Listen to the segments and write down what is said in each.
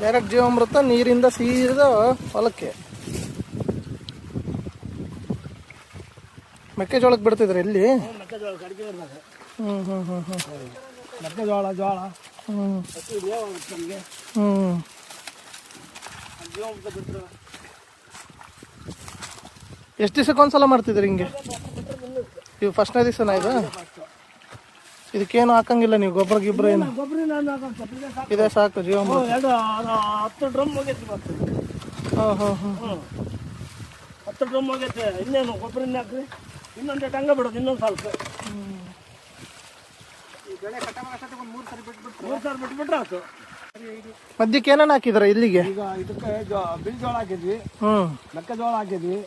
Direct ಜೀವಾಮೃತ ನೀರಿಂದ ಸೀದ ಹೊಲಕ್ಕೆ. ಮೆಕ್ಕೆಜೋಳಕ್ಕೆ ಬಿಡ್ತಿದ್ರೆ ಇರ್ಬೇಕು ಹ್ಞೂ ಹ್ಞೂ ಹ್ಞೂ ಹ್ಞೂ ಮೆಕ್ಕೆಜೋಳ ಜೋಳ. ಹ್ಞೂ ಹ್ಞೂ ಜೀವಾಮೃತ ಬಿಟ್ಟರೆ ಎಷ್ಟು ದಿವಸಕ್ಕೆ ಒಂದ್ಸಲ ಮಾಡ್ತಿದ್ರಿ ಹಿಂಗೆ? ಇವು ಫಸ್ಟ್ನೇ ದಿವಸನ ಇದು? ಇದಕ್ಕೇನು ಹಾಕಂಗಿಲ್ಲ ನೀವು, ಗೊಬ್ಬರ ಗಿಬ್ಬರ ಏನು? ಇದೇ ಸಾಕು, ಜೀವ ಹತ್ತು ಡ್ರಮ್ ಹಾಂ ಹಾಂ ಹಾಂ. ಹತ್ತು ಡ್ರಮ್ ಹೋಗೈತೆ ಇನ್ನೇನು ಗೊಬ್ಬರ ಹಾಕ್ರಿ ಇನ್ನೊಂದು ಏಟು ಹಂಗೆ ಬಿಡೋದು ಇನ್ನೊಂದು ಸ್ವಲ್ಪ ಮೂರು ಸಾರಿ ಬಿಟ್ಬಿಟ್ರೆ ಆಯ್ತು. ಮಧ್ಯಕ್ಕೆ ಏನೇನು ಹಾಕಿದ್ರ ಇಲ್ಲಿಗೆ? ಈಗ ಇದಕ್ಕೆ ಬಿಳಿ ಜೋಳ ಹಾಕಿದ್ವಿ. ಮೆಕ್ಕಜೋಳ ಮೆಕ್ಕೆಜೋಳ ಹಾಕಿದ್ವಿ.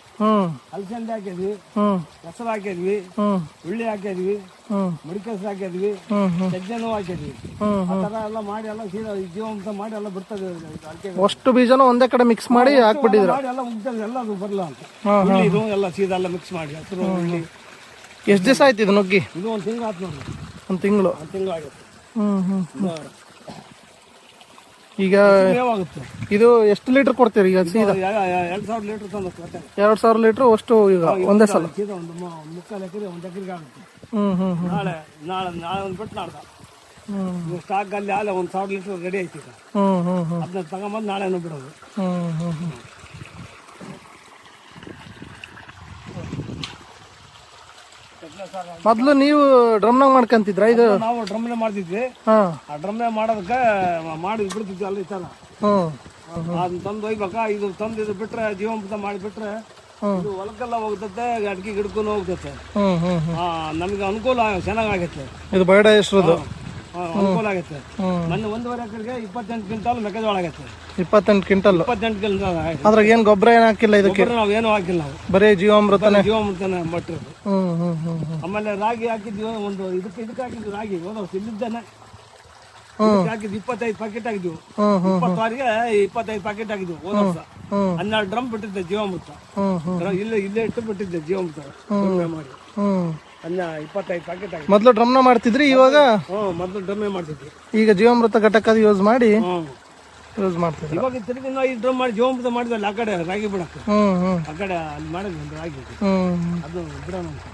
ಅಲಸಂದೆ ಹಾಕಿದ್ವಿ. ಹ್ಞೂ ಹೆಸರು ಹಾಕಿದ್ವಿ. ಹ್ಞೂ ಉಳ್ಳಿ ಹಾಕಿದ್ವಿ. ಹ್ಞೂ ಮಡಿಕೆಸರು ಹಾಕಿದ್ವಿ. ಸಜ್ಜನೂ ಹಾಕಿದ್ವಿ. ಹ್ಞೂ ಆ ಥರ ಎಲ್ಲ ಮಾಡಿ ಎಲ್ಲ ಸೀದಾ ಜೀವಾಂಶ ಮಾಡಿ ಎಲ್ಲ ಬಿಡ್ತದೆ ಅಡಿಕೆ ಅಷ್ಟು ಬೀಜನ ಒಂದೇ ಕಡೆ ಮಿಕ್ಸ್ ಮಾಡಿ ಹಾಕ್ಬಿಟ್ಟಿದ್ರು ಮಾಡಿ ಎಲ್ಲ ಉಗ್ತದೆ ಎಲ್ಲ ಅದು ಬರಲ್ಲ ಅಂತ. ಉಳ್ಳಿ ಇದು ಎಲ್ಲ ಸೀದಾ ಎಲ್ಲ ಮಿಕ್ಸ್ ಮಾಡಿ ಹಸಿರು ಉಳ್ಳಿ ಎಷ್ಟು ದಿವಸ ಆಯ್ತು ಇದು ನುಗ್ಗಿ? ಇದು ಒಂದು ತಿಂಗಳು ಆಯ್ತು ನೋಡಿ ಒಂದು ತಿಂಗಳು. ಒಂದು ತಿಂಗಳು ಆಗುತ್ತೆ. ಹ್ಞೂ ಹ್ಞೂ ಈಗ ಇದು ಎಷ್ಟು ಲೀಟರ್ ಕೊಡ್ತೀರಿ ಈಗ ಸೀದಾ? ಎರಡು ಸಾವಿರ ಲೀಟರ್ ಎರಡು ಸಾವಿರ ಲೀಟ್ರ್ ಅಷ್ಟು ಈಗ ಒಂದೇ ಸಲ. ಒಂದು ಮುಕ್ಕಾಲು ಎಕರೆ ಒಂದು ಎಕರೆಗೆ ಆಗುತ್ತೆ. ಹ್ಞೂ ಹ್ಞೂ ನಾಳೆ ನಾಳೆ ನಾಳೆ ಒಂದು ಬಿಟ್ಟು ನಾಡ್ದ. ಹ್ಞೂ ಸ್ಟಾಕ್ ಅಲ್ಲಿ ಆಲೆ ಒಂದು ಸಾವಿರ ಲೀಟರ್ ರೆಡಿ ಐತಿ ಈಗ. ಹ್ಞೂ ಹ್ಞೂ ಹ್ಞೂ ಅದನ್ನ ತಗೊಂಬಂದು ನಾಳೆನೂ ಬಿಡೋದು. ಹ್ಞೂ ಹ್ಞೂ ಹ್ಞೂ ಮೊದಲು ನೀವು ಡ್ರಮ್ನಾಗ ಮಾಡ್ಕಂತಿದ್ರ? ಇದು ನಾವು ಡ್ರಮ್ನೆ ಮಾಡ್ತಿದ್ವಿ. ಹಾಂ. ಆ ಡ್ರಮ್ನೆ ಮಾಡೋದಕ್ಕೆ ಮಾಡಿ ಬಿಡ್ತಿದ್ವಿ ಅಲ್ಲಿ ತರ ಅದನ್ನ ತಂದು ಒಯ್ಬೇಕ? ಇದು ತಂದು ಇದು ಬಿಟ್ರೆ ಜೀವಂತ ಮಾಡಿಬಿಟ್ರೆ. ಇದು ಹೊಲಕ್ಕೆಲ್ಲ ಹೋಗ್ತತೆ ಅಡಿಕೆ ಗಿಡಕ್ಕೂ ಹೋಗ್ತತೆ. ನಮ್ಗೆ ಅನುಕೂಲ ನಮಗೆ ಚೆನ್ನಾಗಾಗತ್ತೆ ಇದು ಬಯೋಡ ಹೆಸ್ರದ್ದು ಅನುಕೂಲ ಆಗತ್ತೆ. ಮೊನ್ನೆ ಒಂದೂವರೆ ಎಕರೆಗೆ ಇಪ್ಪತ್ತೆಂಟು ಕ್ವಿಂಟಾಲ್ ಮೆಕ್ಕೆಜೋಳ ಆಗತ್ತೆ. ಇಪ್ಪತ್ತೆಂಟು ಕ್ವಿಂಟಲ್. ಇಪ್ಪತ್ತೆಂಟು ಕ್ವಿಂಟಲ್ ಅದ್ರಾಗ ಏನು ಗೊಬ್ಬರ ಏನು ಹಾಕಿಲ್ಲ ಇದಕ್ಕೆ? ನಾವು ಏನು ಹಾಕಿಲ್ಲ ನಾವು. ಬರೀ ಜೀವಾಮೃತನೇ? ಜೀವಾಮೃತನ ಮಟ್ಟಿರೋದು ಆಮೇಲೆ ರಾಗಿ ಹಾಕಿದ್ವಿ ಒಂದು ಇದಕ್ಕೆ ಇದಕ್ಕೆ ಹಾಕಿದ್ವಿ ರಾಗಿ. ಹೋದ ಇಲ್ಲಿದ್ದಾನೆ ಹಾಕಿದ್ವಿ ಇಪ್ಪತ್ತೈದು ಪ್ಯಾಕೆಟ್ ಆಗಿದ್ವು ಇಪ್ಪತ್ತಾರಿಗೆ ಇಪ್ಪತ್ತೈದು ಪ್ಯಾಕೆಟ್ ಆಗಿದ್ವು ಹೋದ ವರ್ಷ. ಹನ್ನೆರಡು ಡ್ರಮ್ ಬಿಟ್ಟಿದ್ದೆ ಜೀವಾಮೃತ. ಇಲ್ಲೇ ಇಲ್ಲೇ ಇಟ್ಟು ಬಿಟ್ಟಿದ್ದೆ ಜೀವಾಮೃತ. ಮಾಡಿ. ಹನ್ನ ಇಪ್ಪತ್ತೈದು ಪ್ಯಾಕೆಟ್ ಆಗಿದೆ. ಮೊದಲು ಡ್ರಮ್ನ ಮಾಡ್ತಿದ್ರಿ ಇವಾಗ? ಹ್ಞೂ ಮೊದಲು ಡ್ರಮ್ಮೇ ಮಾಡ್ತಿದ್ವಿ. ಈಗ ಜೀವಾಮೃತ ಘಟಕ ಯೂಸ್ ಮಾಡಿ ಯೂಸ್ ಮಾಡ್ತಿದ್ರಿ? ಇವಾಗ ತಿರುಗಿ ನಾವು ಈ ಡ್ರಮ್ ಮಾಡಿ ಜೀವಾಮೃತ ಮಾಡಿದ್ವಲ್ಲ ಆ ಕಡೆ ರಾಗಿ ಬಿಡಕ್ಕೆ. ಹ್ಞೂ ಹ್ಞೂ ಆ ಕಡೆ ಅಲ್ಲಿ ಮಾಡಿದ್ವಿ ರಾಗಿ. ಹ್ಞೂ ಅದು ಬಿಡೋಣ ಅಂತ.